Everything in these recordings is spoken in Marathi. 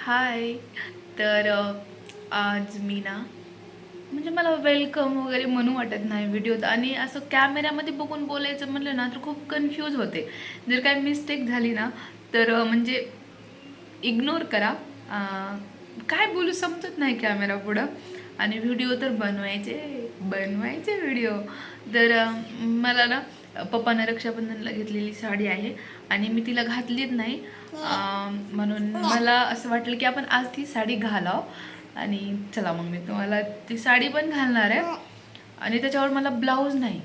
हाय तर आज मी ना म्हणजे मला वेलकम वगैरे म्हणू वाटत नाही व्हिडिओत आणि असं कॅमेऱ्यामध्ये बघून बोलायचं म्हटलं ना तर खूप कन्फ्यूज होते. जर काही मिस्टेक झाली ना तर म्हणजे इग्नोर करा. काय बोलू समजत नाही कॅमेरा पुढं. आणि व्हिडिओ तर बनवायचे बनवायचे व्हिडिओ तर मला ना पप्पानं रक्षाबंधनला घेतलेली साडी आहे आणि मी तिला घातलीच नाही. म्हणून मला असं वाटलं की आपण आज ती साडी घालाव. आणि चला मग मी तुम्हाला ती साडी पण घालणार आहे. आणि त्याच्यावर मला ब्लाऊज नाही.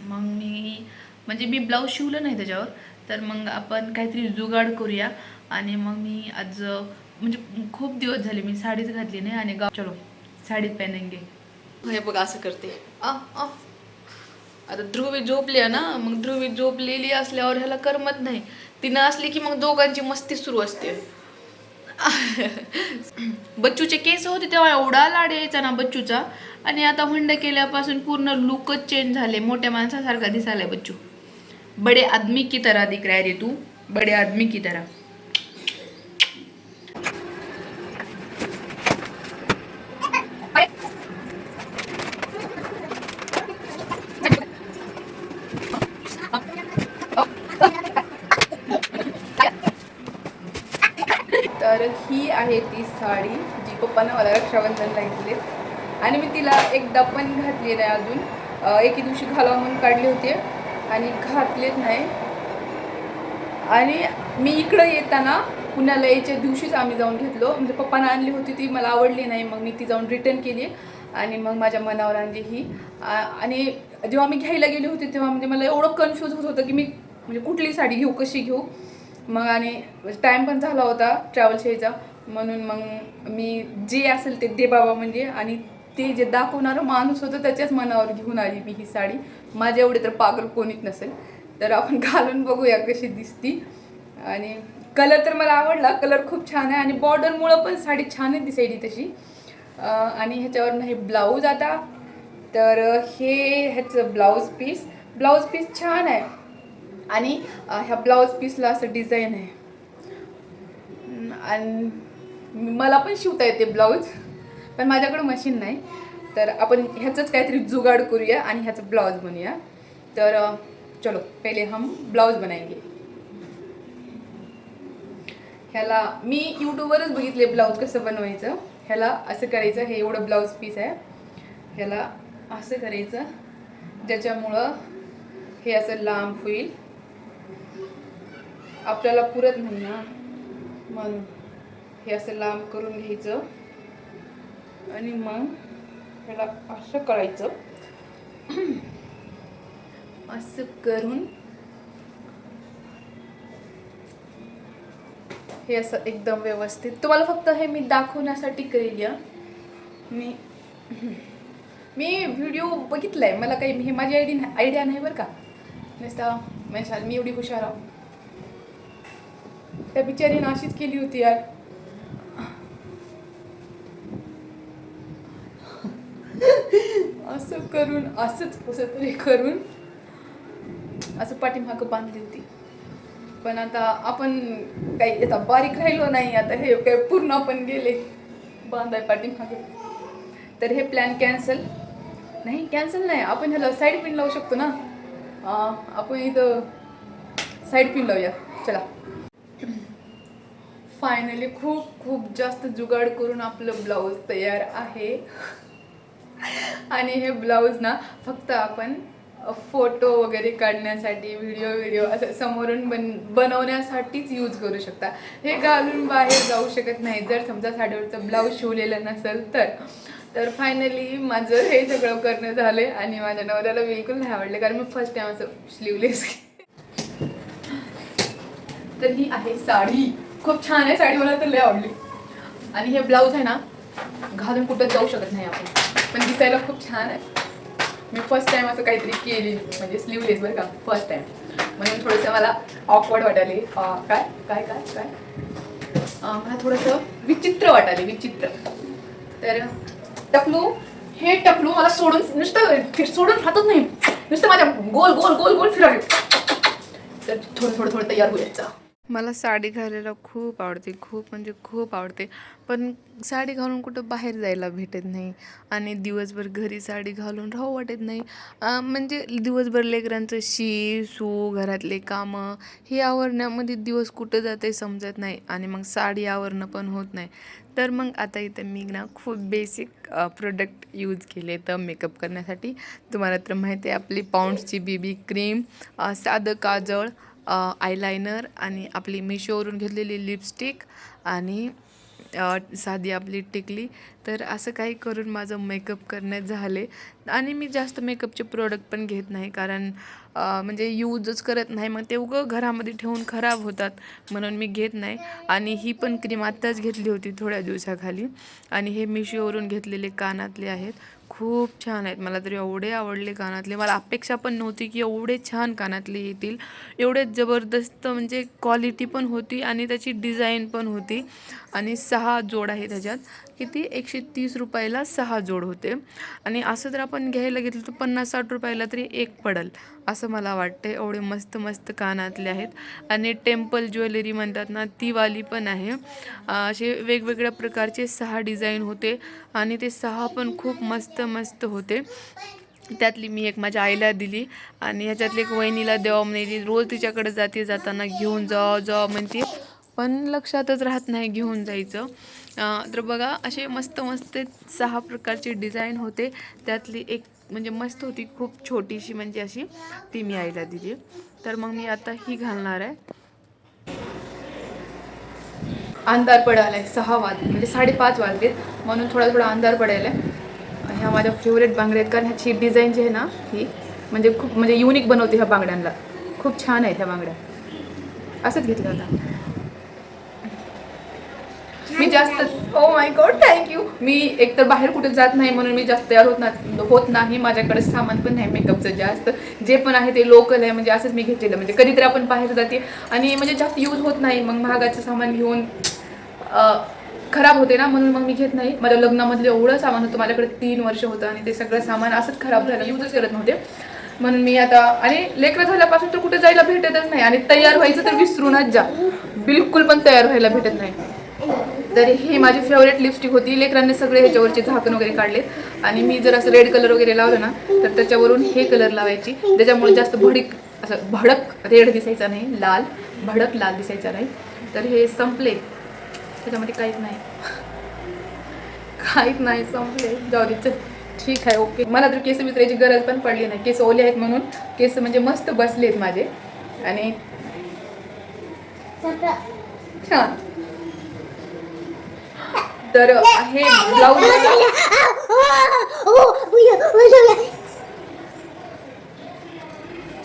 मग मी म्हणजे मी ब्लाऊज शिवलं नाही त्याच्यावर. तर मग आपण काहीतरी जुगाड करूया. आणि मग मी आज म्हणजे खूप दिवस झाले मी साडीच घातली नाही. आणि गाव चलो साडी पहनेंगे हे बघ असं करते. आ आ आता ध्रुवी झोपली आहे ना मग ध्रुवी झोपलेली असल्यावर ह्याला करमत नाही. तिनं असली की मग दोघांची मस्ती सुरू असते. बच्चूचे केस होते तेव्हा एवढा लाड यायचा ना बच्चूचा. आणि आता हुंड केल्यापासून पूर्ण लुकच चेंज झाले. मोठ्या माणसासारखा दिसायला बच्चू. बडे आदमी की तरह दिख रहा है रे तू? बडे आदमी की तरह तर ही आहे ती साडी जी पप्पानं मला रक्षाबंधनला घेतली आणि मी तिला एकदा पण घातली नाही अजून. एके दिवशी घालावं म्हणून काढली होती. आणि घातलेच नाही. आणि मी इकडं येताना पुण्याला यायच्या दिवशीच आम्ही जाऊन घेतलो. म्हणजे पप्पानं आणली होती ती मला आवडली नाही. मग मी ती जाऊन रिटर्न केली. आणि मग माझ्या मनावर आणली ही. आणि जेव्हा मी घ्यायला गेली होती तेव्हा म्हणजे मला एवढं कन्फ्यूज होत होतं की मी म्हणजे कुठली साडी घेऊ कशी घेऊ. मग आणि टाईम पण झाला होता ट्रॅव्हल्स यायचा म्हणून मग मी जे असेल ते दे बाबा म्हणजे. आणि ते जे दाखवणारं माणूस होतं त्याच्याच मनावर घेऊन आली मी ही साडी. माझ्या एवढी तर पागल कोणीच नसेल. तर आपण घालून बघूया कशी दिसती. आणि कलर तर मला आवडला. कलर खूप छान आहे. आणि बॉर्डरमुळं पण साडी छानच दिसायली तशी. आणि ह्याच्यावर हे ब्लाऊज आता. तर हे ह्याचं ब्लाऊज पीस ब्लाऊज पीस छान आहे. आणि ह्या ब्लाऊज पीसला असं डिझाईन आहे. आणि मला पण शिवता येते ब्लाऊज पण माझ्याकडं मशीन नाही. तर आपण ह्याचंच काहीतरी जुगाड करूया आणि ह्याचं ब्लाऊज बनवूया. तर चलो पहिले हम ब्लाऊज बनाएंगे ह्याला मी यूट्यूबवरच बघितले ब्लाऊज कसं बनवायचं. ह्याला असं करायचं हे एवढं ब्लाऊज पीस आहे. ह्याला असं करायचं ज्याच्यामुळं हे असं लांब होईल. आपल्याला पुरत नाही ना. म्हणून हे असं लांब करून घ्यायचं. आणि मग ह्याला असं करायचं असं करून हे असं एकदम व्यवस्थित. तुम्हाला फक्त हे मी दाखवण्यासाठी करेल मी मी व्हिडिओ बघितला आहे मला काही हे माझी आयडी आयडिया नाही बरं का. नुसता म्हणजे मी एवढी हुशार आहो. त्या बिचारीनं अशीच केली होती यार. असं करून असंच कसं तरी करून असं पाठीमागं बांधली होती. पण आता आपण काही आता बारीक राहिलो नाही आता हे काय पूर्ण आपण गेले बांधाय पाठीमागे. तर हे प्लॅन कॅन्सल नाही कॅन्सल नाही. आपण ह्याला साईड पिन लावू शकतो ना? आपण इथं साईड पिन लावूया. चला. फायनली खूप खूप जास्त जुगाड करून आपलं ब्लाऊज तयार आहे. आणि हे ब्लाऊज ना फक्त आपण फोटो वगैरे काढण्यासाठी व्हिडिओ व्हिडिओ असं समोरून बन बनवण्यासाठीच यूज करू शकता. हे घालून बाहेर जाऊ शकत नाही. जर समजा साडीवरचं ब्लाऊज शिवलेलं नसेल तर. तर फायनली माझं हे सगळं करणं झालं आणि माझ्या नवऱ्याला बिलकुल नाही आवडलं. कारण मी फर्स्ट टाइम असं शिवलेस तर ही आहे साडी. खूप छान आहे साडी मला तर लय आवडली. आणि हे ब्लाऊज आहे ना घालून कुठं जाऊ शकत नाही आपण. पण दिसायला खूप छान आहे. मी फर्स्ट टाइम असं काहीतरी केली म्हणजे स्लीवलेस बरं का फर्स्ट टाइम म्हणून थोडंसं मला ऑकवर्ड वाटाले काय? काय काय काय? मला थोडंसं विचित्र वाटाले विचित्र. तर टकलू हे टकलू मला सोडून नुसतं सोडून राहतच नाही. नुसतं माझ्या गोल गोल गोल गोल फिरावे. तर थोडं थोडं थोडं तयार होईल मला साडी घालायला खूप आवडते खूप म्हणजे खूप आवडते. पण साडी घालून कुठं बाहेर जायला भेटत नाही आणि दिवसभर घरी साडी घालून राहू वाटत नाही. म्हणजे दिवसभर लेकरांचं शी सू घरातले कामं हे आवरण्यामध्ये दिवस कुठं जाते समजत नाही आणि मग साडी आवरणं पण होत नाही. तर मग आता इथं मी ना खूप बेसिक प्रोडक्ट यूज केले तर मेकअप करण्यासाठी. तुम्हाला तर माहिती आहे आपली पाऊंड्सची बीबी क्रीम साधं काजळ आयलायनर आणि आपली मिशोवरून घेतलेली लिपस्टिक आणि साधी आपली टिकली. तर असं काही करून माझं मेकअप करण्यात झाले. आणि मी जास्त मेकअपचे प्रोडक्ट पण घेत नाही. कारण म्हणजे यूजच करत नाही. मग ते उगं घरामध्ये ठेवून खराब होतात म्हणून मी घेत नाही. आणि ही पण क्रीम आत्ताच घेतली होती थोड्या दिवसाखाली. आणि हे मिशोवरून घेतलेले कानातले आहेत. खूप छान आहेत. मला तर एवढे आवडले कानातले मला अपेक्षा पण नव्हती की एवढे छान कानातले येतील. एवढे जबरदस्त म्हणजे क्वालिटी पण होती आणि त्याची डिझाईन पण होती. आणि सहा जोड आहे त्याच्यात. किती एकशे तीस रुपयाला सहा जोड होते. आणि असं जर आपण घ्यायला घेतलं तर पन्नास साठ रुपयाला तरी एक पडल असं मला वाटते एवढे मस्त मस्त कानातले आहेत. आणि टेम्पल ज्वेलरी म्हणतात ना ती वाली पण आहे. असे वेगवेगळ्या प्रकारचे सहा डिझाईन होते आणि ते सहा पण खूप मस्त मस्त होते. त्यातली मी एक माझ्या आईला दिली आणि ह्याच्यातली एक वहिनीला देवा म्हणजे रोज तिच्याकडे जाते जाताना घेऊन जा जा म्हणते. पण लक्षातच राहत नाही घेऊन जायचं. तर बघा असे मस्त मस्त सहा प्रकारचे डिझाईन होते. त्यातली एक म्हणजे मस्त होती खूप छोटीशी म्हणजे अशी ती मी आईला दिली. तर मग मी आता ही घालणार आहे. अंधार पडायला आहे सहा वाज म्हणजे साडेपाच वाजलेत. म्हणून थोडा थोडा अंधार पडायला आहे. ह्या माझ्या फेवरेट बांगड्या आहेत. कारण ह्याची डिझाईन जी आहे ना ही म्हणजे खूप म्हणजे युनिक बनवते ह्या बांगड्यांना खूप छान आहेत ह्या बांगड्या. असंच घेतलं होता जास्त ओ माय गॉड थँक्यू मी एकतर बाहेर कुठे जात नाही म्हणून मी जास्त तयार होत ना होत नाही. माझ्याकडे सामान पण नाही मेकअपचं जास्त. जे पण आहे ते लोकल आहे म्हणजे असंच मी घेतलेलं. म्हणजे कधीतरी आपण बाहेर जाते आणि म्हणजे जास्त यूज होत नाही. मग महागाचं सामान घेऊन खराब होते ना म्हणून मग मी घेत नाही. माझ्या लग्नामधलं एवढं सामान होतं माझ्याकडे तीन वर्ष होतं आणि ते सगळं सामान असंच खराब झालं. यूजच करत नव्हते. म्हणून मी आता आणि लेकरं झाल्यापासून तर कुठे जायला भेटतच नाही. आणि तयार व्हायचं तर विसरूनच जा. बिलकुल पण तयार व्हायला भेटत नाही. तर ही माझी फेवरेट लिपस्टिक होती. लेकरांनी सगळे ह्याच्यावरचे झाकण वगैरे काढले. आणि मी जर असं रेड कलर वगैरे लावलं ना तर त्याच्यावरून हे कलर लावायची. त्याच्यामुळे जास्त भडीक असं भडक रेड दिसायचा नाही लाल भडक लाल दिसायचा नाही. तर हे संपले. त्याच्यामध्ये काहीच नाही. काहीच नाही संपले. जाऊ. ठीक आहे ओके. मला तर केस विचारायची गरज पण पडली नाही. केस ओले आहेत म्हणून केस म्हणजे मस्त बसले आहेत माझे. आणि छान. तर हे ब्लाऊज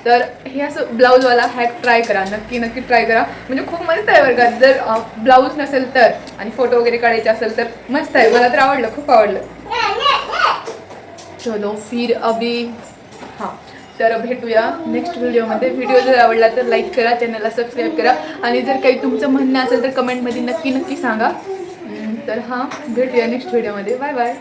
तर हे असं ब्लाऊजवाला हॅक ट्राय करा. नक्की नक्की ट्राय करा. म्हणजे खूप मस्त आहे का. जर ब्लाऊज नसेल तर आणि फोटो वगैरे काढायचे असेल तर मस्त आहे. मला तर आवडलं खूप आवडलं. चलो फिर अभी. हां. तर भेटूया नेक्स्ट व्हिडिओमध्ये व्हिडिओ जर आवडला तर लाईक करा चॅनलला सबस्क्राईब करा. आणि जर काही तुमचं म्हणणं असेल तर कमेंटमध्ये नक्की नक्की सांगा. तर हां भेटूया नेक्स्ट व्हिडिओमध्ये बाय बाय